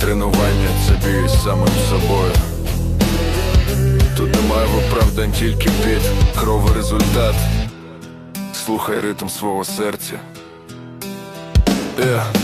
тренування це бій з самим собою. Тут немає виправдань, тільки під кров і результат. Слухай ритм свого серця. Yeah.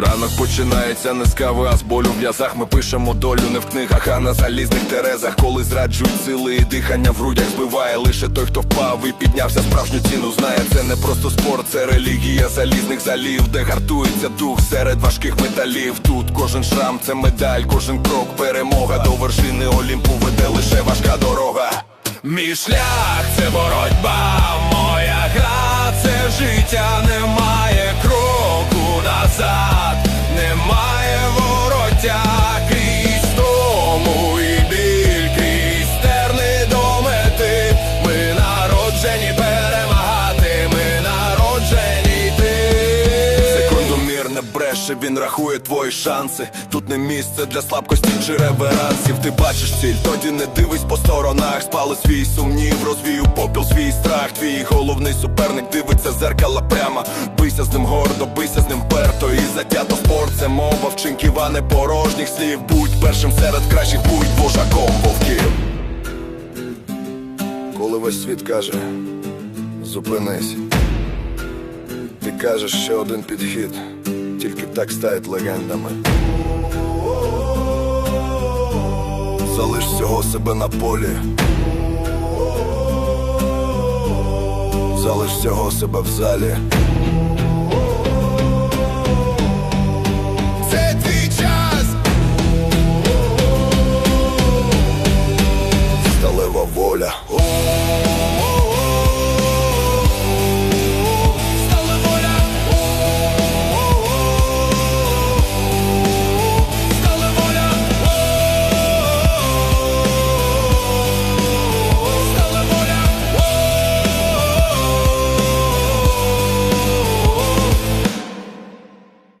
Ранок починається не з кави, а з болю в в'язах Ми пишемо долю не в книгах, а на залізних терезах. Коли зраджують сили і дихання в грудях збиває Лише той, хто впав і піднявся. Справжню ціну Знає, це не просто спорт, це релігія залізних залів Де гартується дух серед важких металів. Тут кожен шрам це медаль, кожен крок перемога. До вершини Олімпу веде лише важка дорога. Мій шлях це боротьба, не він рахує твої шанси. Тут не місце для слабкості чи реверансів. Ти бачиш ціль, тоді не дивись по сторонах. Спали свій сумнів, розвію попіл свій страх. Твій головний суперник дивиться зеркала прямо. Бийся з ним гордо, бийся з ним перто і затято спорт. Це мова вчинків, а не порожніх слів. Будь першим серед кращих, будь вожаком вовків. Коли весь світ каже, зупинись. Ти кажеш, що один підхід, тільки так стають легендами. Залиш всього себе на полі. Залиш всього себе в залі. Це твій час. Сталева воля.